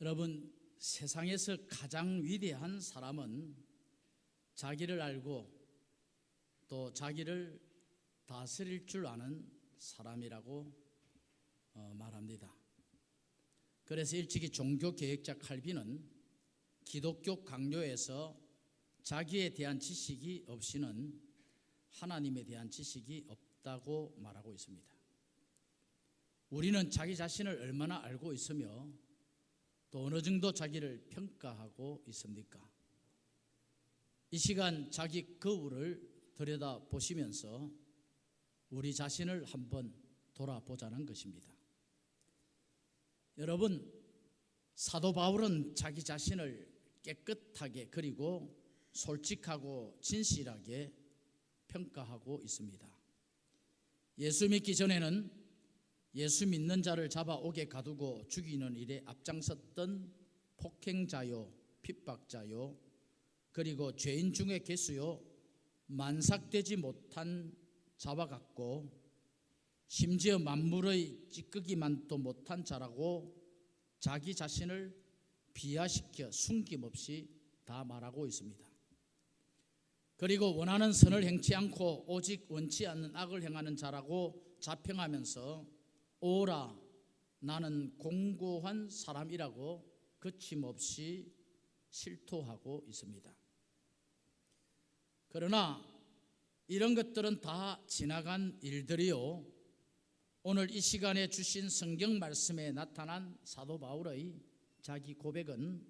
여러분 세상에서 가장 위대한 사람은 자기를 알고 또 자기를 다스릴 줄 아는 사람이라고 어, 말합니다. 그래서 일찍이 종교 개혁자 칼빈은 기독교 강요에서 자기에 대한 지식이 없이는 하나님에 대한 지식이 없다고 말하고 있습니다. 우리는 자기 자신을 얼마나 알고 있으며 또 어느 정도 자기를 평가하고 있습니까? 이 시간 자기 거울을 들여다 보시면서 우리 자신을 한번 돌아보자는 것입니다. 여러분, 사도 바울은 자기 자신을 깨끗하게 그리고 솔직하고 진실하게 평가하고 있습니다. 예수 믿기 전에는 예수 믿는 자를 잡아오게 가두고 죽이는 일에 앞장섰던 폭행자요, 핍박자요, 그리고 죄인 중의 개수요, 만삭되지 못한 자와 같고, 심지어 만물의 찌끄기만도 못한 자라고 자기 자신을 비하시켜 숨김없이 다 말하고 있습니다. 그리고 원하는 선을 행치 않고 오직 원치 않는 악을 행하는 자라고 자평하면서 오라 나는 공고한 사람이라고 거침없이 실토하고 있습니다. 그러나 이런 것들은 다 지나간 일들이요. 오늘 이 시간에 주신 성경 말씀에 나타난 사도 바울의 자기 고백은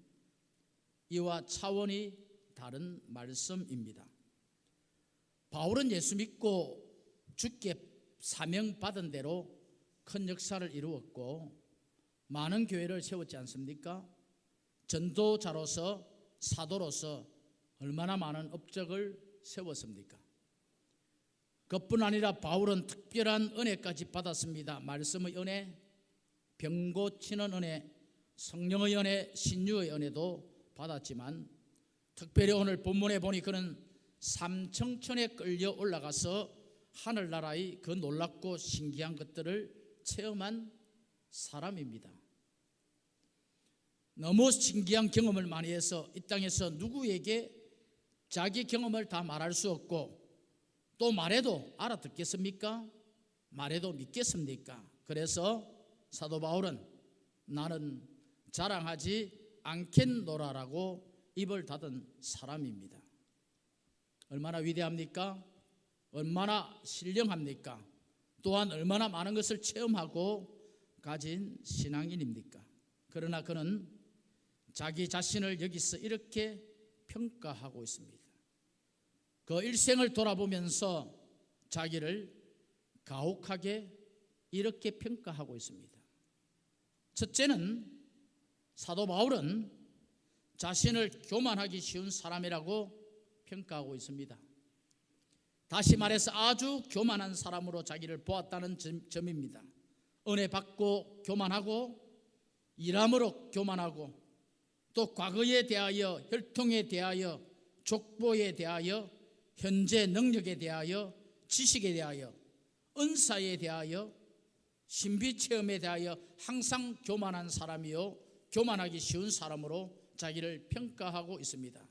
이와 차원이 다른 말씀입니다. 바울은 예수 믿고 죽게 사명 받은 대로 큰 역사를 이루었고 많은 교회를 세웠지 않습니까? 전도자로서 사도로서 얼마나 많은 업적을 세웠습니까? 그뿐 아니라 바울은 특별한 은혜까지 받았습니다. 말씀의 은혜, 병 고치는 은혜, 성령의 은혜, 신유의 은혜도 받았지만 특별히 오늘 본문에 보니 그는 삼청천에 끌려 올라가서 하늘나라의 그 놀랍고 신기한 것들을 체험한 사람입니다. 너무 신기한 경험을 많이 해서 이 땅에서 누구에게 자기 경험을 다 말할 수 없고 또 말해도 알아듣겠습니까? 말해도 믿겠습니까? 그래서 사도 바울은 나는 자랑하지 않겠노라라고 입을 닫은 사람입니다. 얼마나 위대합니까? 얼마나 신령합니까? 또한 얼마나 많은 것을 체험하고 가진 신앙인입니까? 그러나 그는 자기 자신을 여기서 이렇게 평가하고 있습니다. 그 일생을 돌아보면서 자기를 가혹하게 이렇게 평가하고 있습니다. 첫째는 사도 바울은 자신을 교만하기 쉬운 사람이라고 평가하고 있습니다. 다시 말해서 아주 교만한 사람으로 자기를 보았다는 점입니다. 은혜 받고 교만하고 일함으로 교만하고 또 과거에 대하여 혈통에 대하여 족보에 대하여 현재 능력에 대하여 지식에 대하여 은사에 대하여 신비 체험에 대하여 항상 교만한 사람이요 교만하기 쉬운 사람으로 자기를 평가하고 있습니다.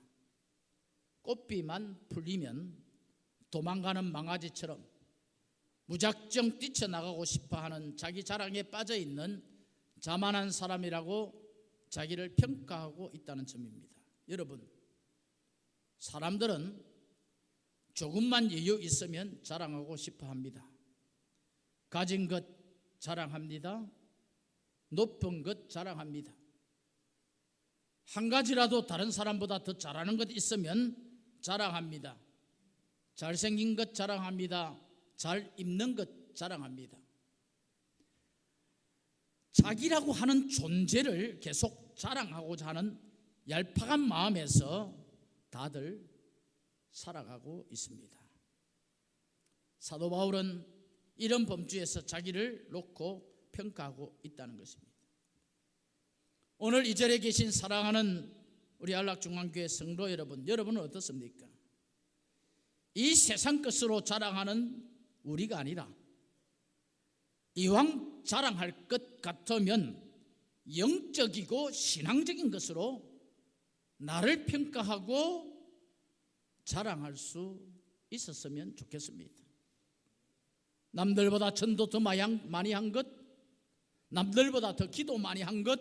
꽃비만 풀리면 도망가는 망아지처럼 무작정 뛰쳐나가고 싶어 하는 자기 자랑에 빠져 있는 자만한 사람이라고 자기를 평가하고 있다는 점입니다. 여러분, 사람들은 조금만 여유 있으면 자랑하고 싶어 합니다. 가진 것 자랑합니다. 높은 것 자랑합니다. 한 가지라도 다른 사람보다 더 잘하는 것 있으면 자랑합니다. 잘생긴 것 자랑합니다. 잘 입는 것 자랑합니다. 자기라고 하는 존재를 계속 자랑하고자 하는 얄팍한 마음에서 다들 살아가고 있습니다. 사도 바울은 이런 범주에서 자기를 놓고 평가하고 있다는 것입니다. 오늘 이 절에 계신 사랑하는 우리 안락중앙교회 성도 여러분, 여러분은 어떻습니까? 이 세상 것으로 자랑하는 우리가 아니라 이왕 자랑할 것 같으면 영적이고 신앙적인 것으로 나를 평가하고 자랑할 수 있었으면 좋겠습니다. 남들보다 전도 더 많이 한 것, 남들보다 더 기도 많이 한 것,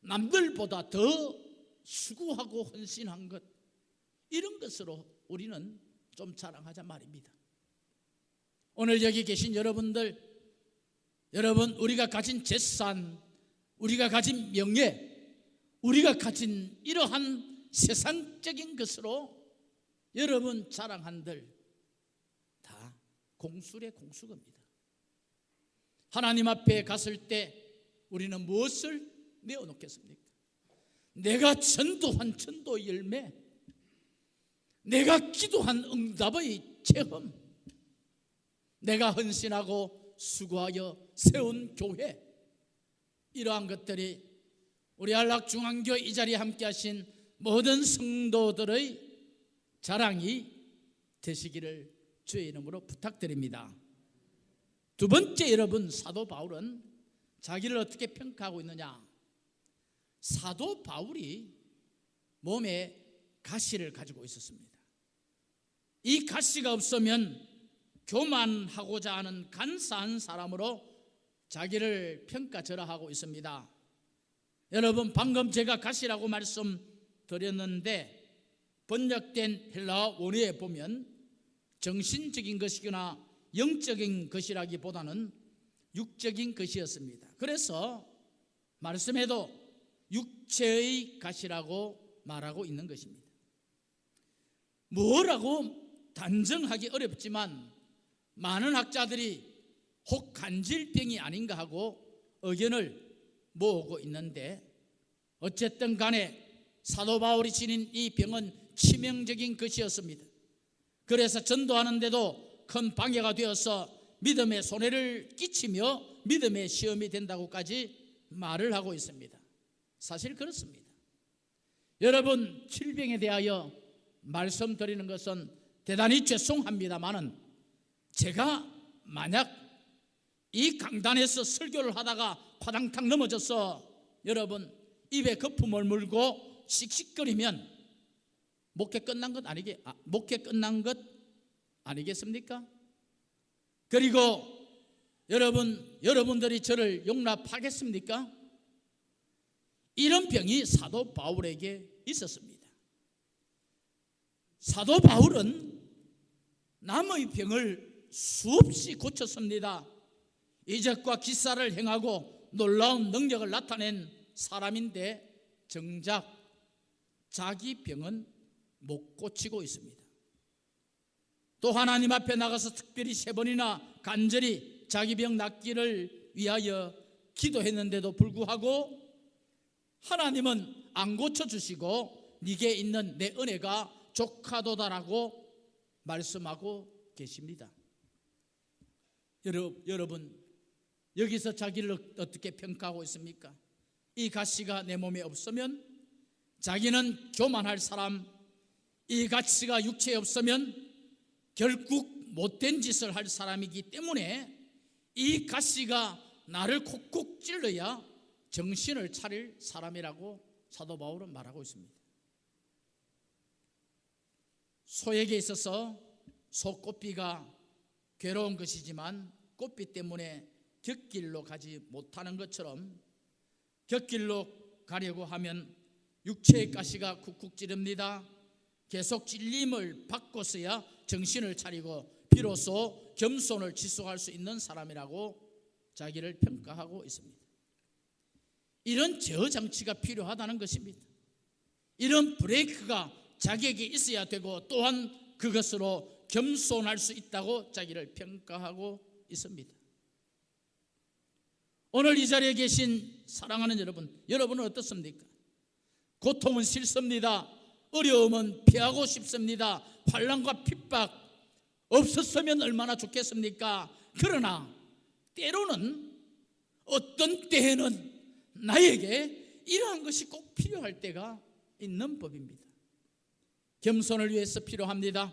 남들보다 더 수고하고 헌신한 것, 이런 것으로 우리는 좀 자랑하자 말입니다. 오늘 여기 계신 여러분들, 여러분, 우리가 가진 재산, 우리가 가진 명예, 우리가 가진 이러한 세상적인 것으로 여러분 자랑한들 다 공술의 공수겁니다. 하나님 앞에 갔을 때 우리는 무엇을 내어놓겠습니까? 내가 전도한 전도 열매, 내가 기도한 응답의 체험, 내가 헌신하고 수고하여 세운 교회, 이러한 것들이 우리 안락중앙교회 이 자리에 함께 하신 모든 성도들의 자랑이 되시기를 주의 이름으로 부탁드립니다. 두 번째 여러분 사도 바울은 자기를 어떻게 평가하고 있느냐? 사도 바울이 몸에 가시를 가지고 있었습니다. 이 가시가 없으면 교만하고자 하는 간사한 사람으로 자기를 평가절하하고 있습니다. 여러분 방금 제가 가시라고 말씀드렸는데 번역된 헬라어 원어에 보면 정신적인 것이거나 영적인 것이라기보다는 육적인 것이었습니다. 그래서 말씀에도 육체의 가시라고 말하고 있는 것입니다. 뭐라고 단정하기 어렵지만 많은 학자들이 혹 간질병이 아닌가 하고 의견을 모으고 있는데 어쨌든 간에 사도 바울이 지닌 이 병은 치명적인 것이었습니다. 그래서 전도하는데도 큰 방해가 되어서 믿음의 손해를 끼치며 믿음의 시험이 된다고까지 말을 하고 있습니다. 사실 그렇습니다. 여러분 질병에 대하여 말씀드리는 것은 대단히 죄송합니다만은 제가 만약 이 강단에서 설교를 하다가 화당탕 넘어져서 여러분 입에 거품을 물고 씩씩거리면 목회 끝난 것 아니게 아, 목회 끝난 것 아니겠습니까? 그리고 여러분 여러분들이 저를 용납하겠습니까? 이런 병이 사도 바울에게 있었습니다. 사도 바울은 남의 병을 수없이 고쳤습니다. 이적과 기사를 행하고 놀라운 능력을 나타낸 사람인데 정작 자기 병은 못 고치고 있습니다. 또 하나님 앞에 나가서 특별히 세 번이나 간절히 자기 병 낫기를 위하여 기도했는데도 불구하고 하나님은 안 고쳐 주시고 네게 있는 내 은혜가 족하도다라고 말씀하고 계십니다. 여러분 여기서 자기를 어떻게 평가하고 있습니까? 이 가시가 내 몸에 없으면 자기는 교만할 사람, 이 가치가 육체에 없으면 결국 못된 짓을 할 사람이기 때문에 이 가시가 나를 콕콕 찔러야 정신을 차릴 사람이라고 사도 바울은 말하고 있습니다. 소에게 있어서 소꽃비가 괴로운 것이지만 꽃비 때문에 곁길로 가지 못하는 것처럼 곁길로 가려고 하면 육체의 가시가 쿡쿡 찌릅니다. 계속 찔림을 받고서야 정신을 차리고 비로소 겸손을 지속할 수 있는 사람이라고 자기를 평가하고 있습니다. 이런 제어 장치가 필요하다는 것입니다. 이런 브레이크가 자기에게 있어야 되고 또한 그것으로 겸손할 수 있다고 자기를 평가하고 있습니다. 오늘 이 자리에 계신 사랑하는 여러분, 여러분은 어떻습니까? 고통은 싫습니다. 어려움은 피하고 싶습니다. 환란과 핍박 없었으면 얼마나 좋겠습니까? 그러나 때로는 어떤 때에는 나에게 이러한 것이 꼭 필요할 때가 있는 법입니다. 겸손을 위해서 필요합니다.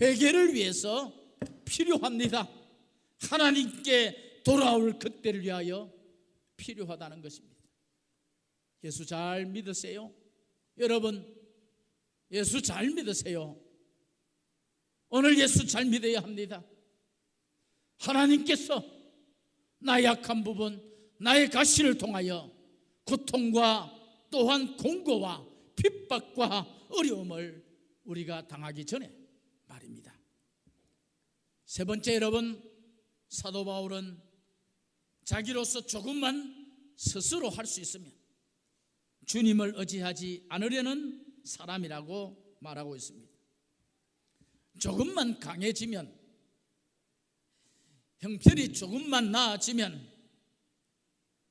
회개를 위해서 필요합니다. 하나님께 돌아올 그때를 위하여 필요하다는 것입니다. 예수 잘 믿으세요? 여러분, 예수 잘 믿으세요? 오늘 예수 잘 믿어야 합니다. 하나님께서 나의 약한 부분, 나의 가시를 통하여 고통과 또한 공고와 핍박과 어려움을 우리가 당하기 전에 말입니다. 세 번째 여러분, 사도 바울은 자기로서 조금만 스스로 할 수 있으면 주님을 의지하지 않으려는 사람이라고 말하고 있습니다. 조금만 강해지면 형편이 조금만 나아지면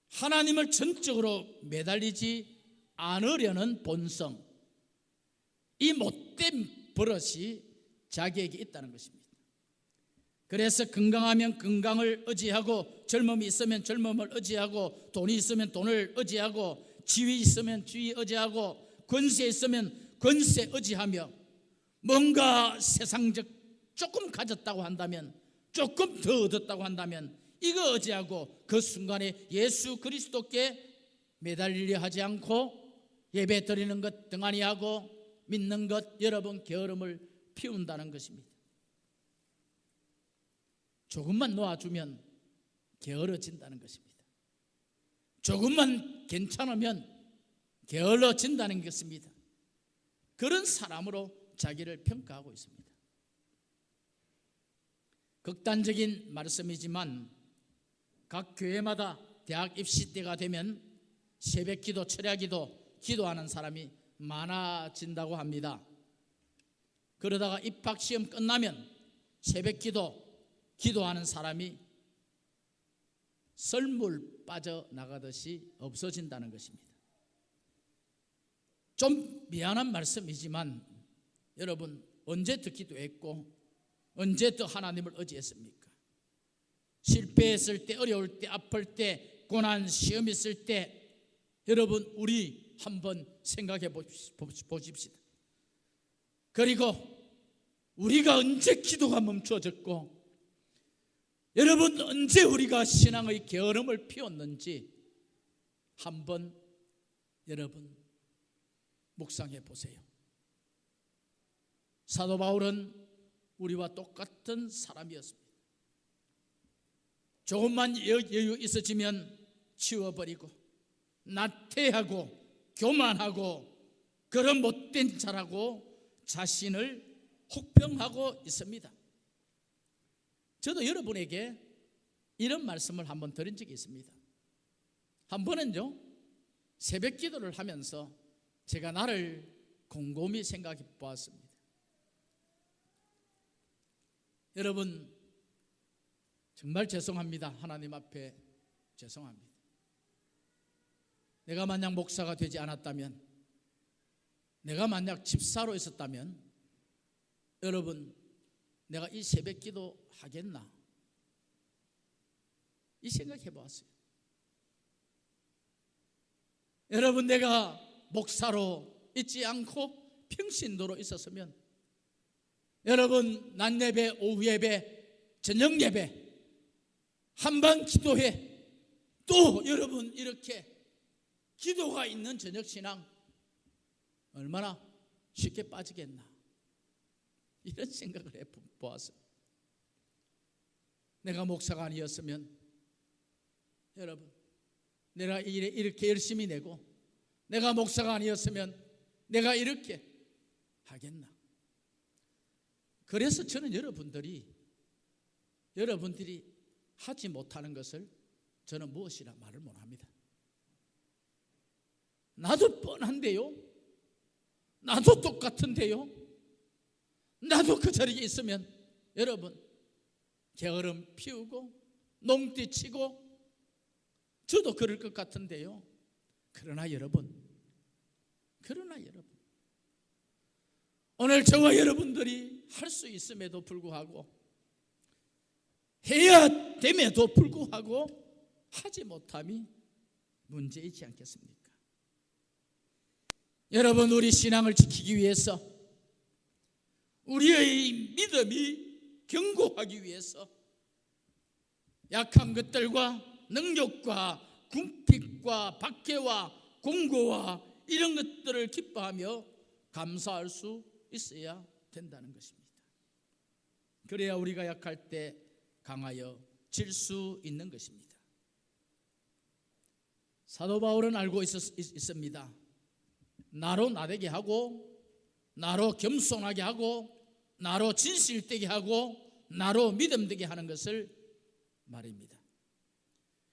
하나님을 전적으로 매달리지 않으려는 본성 이 못된 버릇이 자기에게 있다는 것입니다. 그래서 건강하면 건강을 의지하고 젊음이 있으면 젊음을 의지하고 돈이 있으면 돈을 의지하고 지위 있으면 지위 의지하고 권세 있으면 권세 의지하며 뭔가 세상적 조금 가졌다고 한다면 조금 더 얻었다고 한다면 이거 의지하고 그 순간에 예수 그리스도께 매달리려 하지 않고 예배 드리는 것 등한히 하고 믿는 것 여러분 게으름을 피운다는 것입니다. 조금만 놓아주면 게을러진다는 것입니다. 조금만 괜찮으면 게을러진다는 것입니다. 그런 사람으로 자기를 평가하고 있습니다. 극단적인 말씀이지만 각 교회마다 대학 입시 때가 되면 새벽 기도, 철야 기도, 기도하는 사람이 많아진다고 합니다. 그러다가 입학 시험 끝나면 새벽 기도, 기도하는 사람이 썰물 빠져나가듯이 없어진다는 것입니다. 좀 미안한 말씀이지만 여러분 언제 더 기도 했고 언제 더 하나님을 의지했습니까? 실패했을 때 어려울 때 아플 때 고난 시험 있을 때 여러분 우리 한번 생각해 보십시다. 그리고 우리가 언제 기도가 멈춰졌고 여러분 언제 우리가 신앙의 게으름을 피웠는지 한번 여러분 묵상해 보세요. 사도 바울은 우리와 똑같은 사람이었습니다. 조금만 여유 있어지면 치워버리고 나태하고 교만하고 그런 못된 자라고 자신을 혹평하고 있습니다. 저도 여러분에게 이런 말씀을 한번 드린 적이 있습니다. 한 번은요, 새벽 기도를 하면서 제가 나를 곰곰이 생각해 보았습니다. 여러분, 정말 죄송합니다. 하나님 앞에 죄송합니다. 내가 만약 목사가 되지 않았다면, 내가 만약 집사로 있었다면, 여러분, 내가 이 새벽 기도 하겠나? 이 생각해 보았어요. 여러분, 내가 목사로 있지 않고 평신도로 있었으면, 여러분, 낮 예배, 오후 예배, 저녁 예배, 한방 기도회, 또 여러분, 이렇게 기도가 있는 저녁 신앙, 얼마나 쉽게 빠지겠나. 이런 생각을 해 보았어요. 내가 목사가 아니었으면 여러분 내가 이렇게 열심히 내고 내가 목사가 아니었으면 내가 이렇게 하겠나? 그래서 저는 여러분들이 여러분들이 하지 못하는 것을 저는 무엇이라 말을 못 합니다. 나도 뻔한데요. 나도 똑같은데요. 나도 그 자리에 있으면 여러분 게으름 피우고 농띠 치고 저도 그럴 것 같은데요. 그러나 여러분, 그러나 여러분, 오늘 저와 여러분들이 할 수 있음에도 불구하고 해야 됨에도 불구하고 하지 못함이 문제이지 않겠습니까? 여러분, 우리 신앙을 지키기 위해서 우리의 믿음이 견고하기 위해서 약한 것들과 능력과 궁핍과 박해와 공고와 이런 것들을 기뻐하며 감사할 수 있어야 된다는 것입니다. 그래야 우리가 약할 때 강하여 질 수 있는 것입니다. 사도 바울은 알고 있었, 있습니다. 나로 나대게 하고 나로 겸손하게 하고 나로 진실되게 하고 나로 믿음되게 하는 것을 말입니다.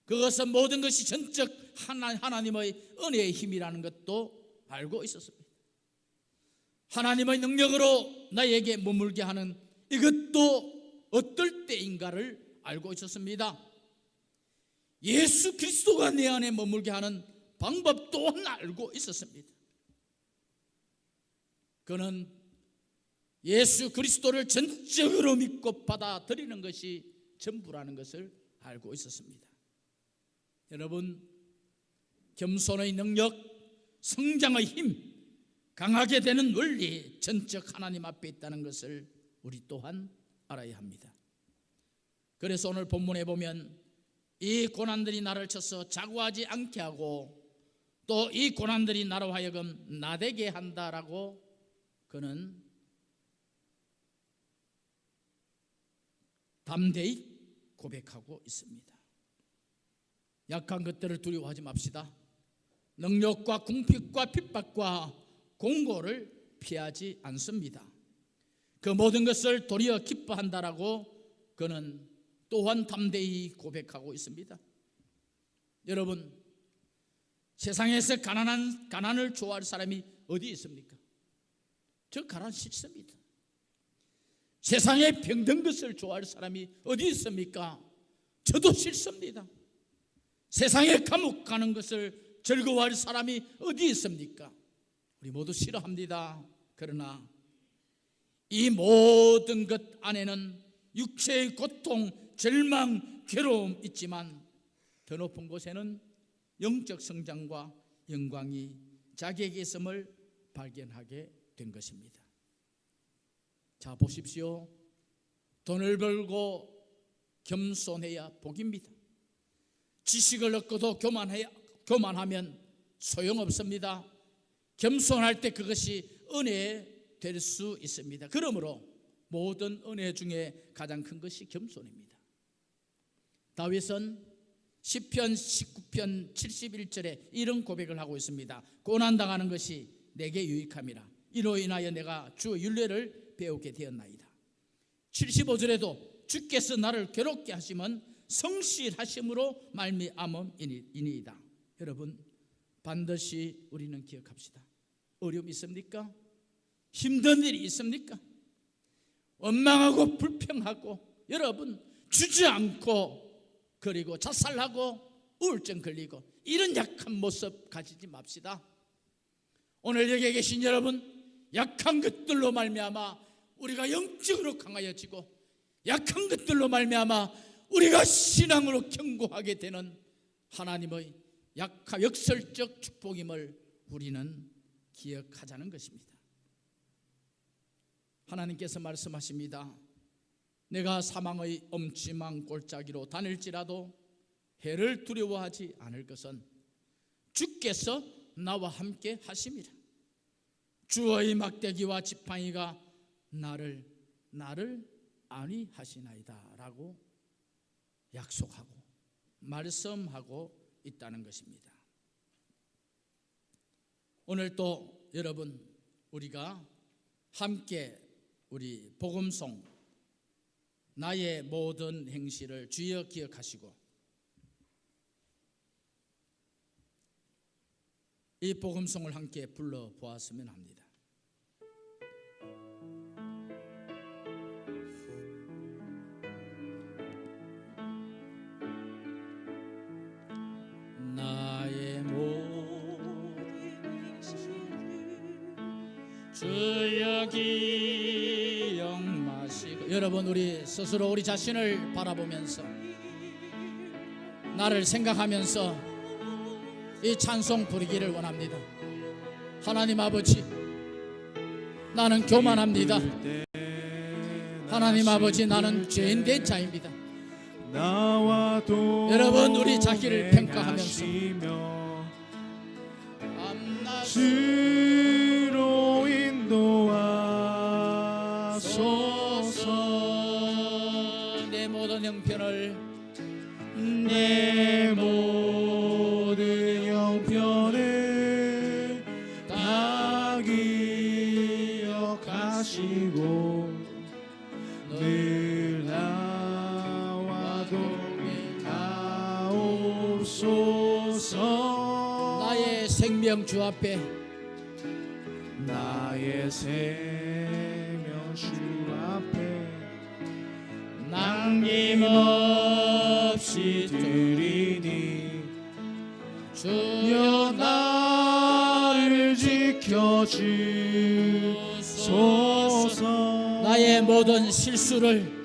그것은 모든 것이 전적 하나, 하나님의 은혜의 힘이라는 것도 알고 있었습니다. 하나님의 능력으로 나에게 머물게 하는 이것도 어떨 때인가를 알고 있었습니다. 예수 그리스도가 내 안에 머물게 하는 방법 또한 알고 있었습니다. 그는 예수 그리스도를 전적으로 믿고 받아들이는 것이 전부라는 것을 알고 있었습니다. 여러분, 겸손의 능력, 성장의 힘, 강하게 되는 원리, 전적 하나님 앞에 있다는 것을 우리 또한 알아야 합니다. 그래서 오늘 본문에 보면 이 고난들이 나를 쳐서 자고하지 않게 하고 또 이 고난들이 나로 하여금 나대게 한다라고 그는 담대히 고백하고 있습니다. 약한 것들을 두려워하지 맙시다. 능력과 궁핍과 핍박과 공고를 피하지 않습니다. 그 모든 것을 도리어 기뻐한다라고 그는 또한 담대히 고백하고 있습니다. 여러분, 세상에서 가난한 가난을 좋아할 사람이 어디 있습니까? 저 가난 싫습니다. 세상에 병든 것을 좋아할 사람이 어디 있습니까? 저도 싫습니다. 세상에 감옥 가는 것을 즐거워할 사람이 어디 있습니까? 우리 모두 싫어합니다. 그러나 이 모든 것 안에는 육체의 고통, 절망, 괴로움 있지만 더 높은 곳에는 영적 성장과 영광이 자기에게 있음을 발견하게 된 것입니다. 자, 보십시오. 돈을 벌고 겸손해야 복입니다. 지식을 얻고도 교만해야, 교만하면 소용없습니다. 겸손할 때 그것이 은혜 될 수 있습니다. 그러므로 모든 은혜 중에 가장 큰 것이 겸손입니다. 다윗은 시편 19편 71절에 이런 고백을 하고 있습니다. 고난 당하는 것이 내게 유익함이라. 이로 인하여 내가 주 윤례를 배우게 되었나이다. 75절에도 주께서 나를 괴롭게 하시면 성실하심으로 말미암음이니이다. 여러분 반드시 우리는 기억합시다. 어려움 있습니까? 힘든 일이 있습니까? 원망하고 불평하고 여러분 주지않고 그리고 자살하고 우울증 걸리고 이런 약한 모습 가지지 맙시다. 오늘 여기 계신 여러분 약한 것들로 말미암아 우리가 영적으로 강하여지고 약한 것들로 말미암아 우리가 신앙으로 견고하게 되는 하나님의 약한 역설적 축복임을 우리는 기억하자는 것입니다. 하나님께서 말씀하십니다. 내가 사망의 엄침한 골짜기로 다닐지라도 해를 두려워하지 않을 것은 주께서 나와 함께 하심이라. 주의 막대기와 지팡이가 나를 나를 안위하시나이다라고 약속하고 말씀하고 있다는 것입니다. 오늘 또 여러분 우리가 함께 우리 복음송 나의 모든 행실을 주여 기억하시고 이 복음송을 함께 불러 보았으면 합니다. 나의 모든 주여 기억 마시고 여러분 우리 스스로 우리 자신을 바라보면서 나를 생각하면서 이 찬송 부르기를 원합니다. 하나님 아버지, 나는 교만합니다. 하나님 아버지, 나는 죄인 된 자입니다. 여러분, 우리 자기를 평가하면서 주로 인도하소서 내 모든 형편을 내 주 앞에. 나의 생명 주 앞에 남김없이 드리니 주여 나를 지켜주소서. 나의 모든 실수를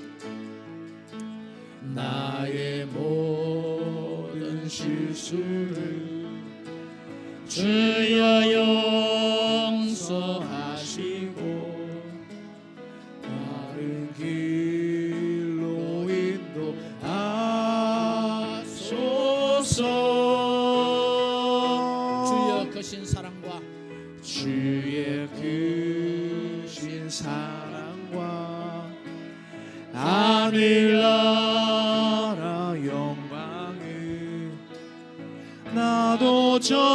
하늘 나라 영광을 나도 전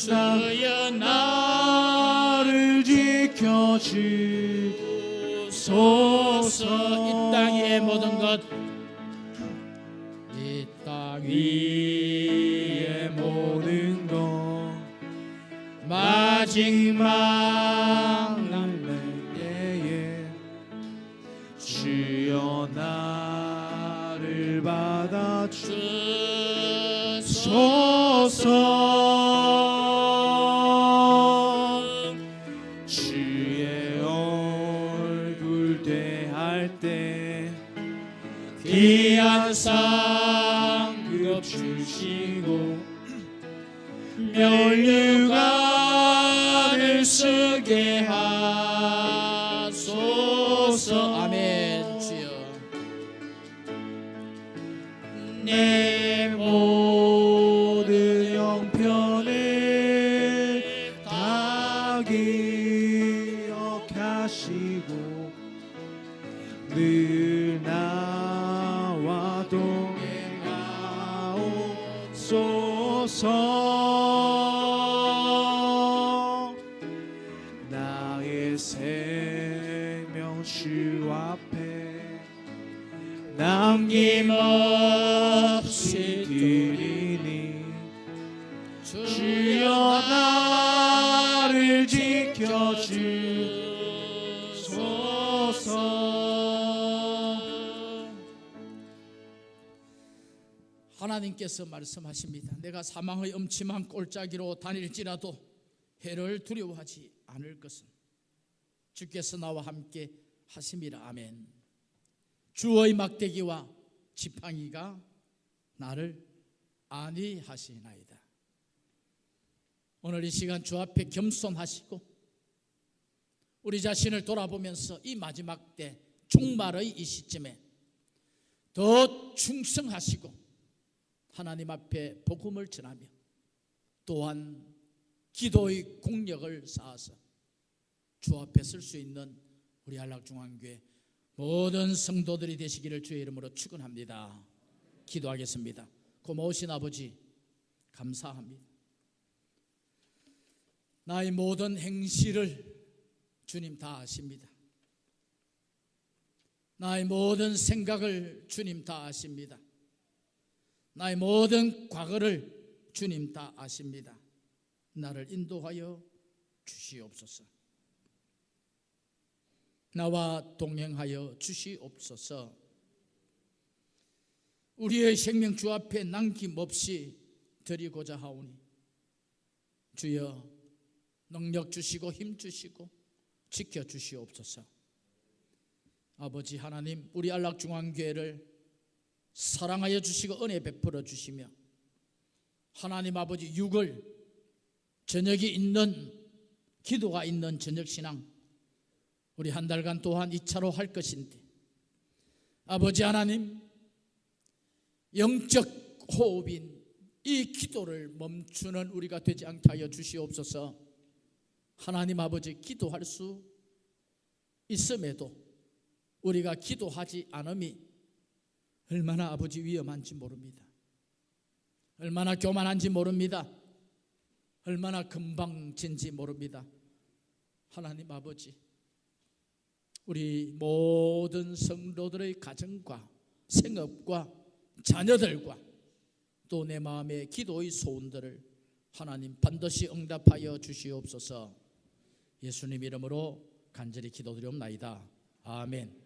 주여 나를 지켜주소서. 이 땅의 모든 것. 이 땅 위의 모든 것. 마지 하나님께서 말씀하십니다. 내가 사망의 음침한 꼴짜기로 다닐지라도 해를 두려워하지 않을 것은 주께서 나와 함께 하심이라 아멘. 주의 막대기와 지팡이가 나를 안위하시나이다. 오늘 이 시간 주 앞에 겸손하시고 우리 자신을 돌아보면서 이 마지막 때 종말의 이 시점에 더 충성하시고 하나님 앞에 복음을 전하며 또한 기도의 공력을 쌓아서 주 앞에 설 수 있는 우리 한락중앙교회 모든 성도들이 되시기를 주의 이름으로 축원합니다. 기도하겠습니다. 고마우신 아버지 감사합니다. 나의 모든 행실을 주님 다 아십니다. 나의 모든 생각을 주님 다 아십니다. 나의 모든 과거를 주님 다 아십니다. 나를 인도하여 주시옵소서. 나와 동행하여 주시옵소서. 우리의 생명 주 앞에 남김없이 드리고자 하오니 주여 능력 주시고 힘 주시고 지켜 주시옵소서. 아버지 하나님 우리 안락 중앙교회를 사랑하여 주시고 은혜 베풀어 주시며 하나님 아버지 육을 저녁이 있는 기도가 있는 저녁 신앙 우리 한 달간 또한 2차로 할 것인데 아버지 하나님 영적 호흡인 이 기도를 멈추는 우리가 되지 않게 하여 주시옵소서. 하나님 아버지 기도할 수 있음에도 우리가 기도하지 않음이 얼마나 아버지 위험한지 모릅니다. 얼마나 교만한지 모릅니다. 얼마나 금방진지 모릅니다. 하나님 아버지, 우리 모든 성도들의 가정과 생업과 자녀들과 또 내 마음의 기도의 소원들을 하나님 반드시 응답하여 주시옵소서. 예수님 이름으로 간절히 기도드리옵나이다. 아멘.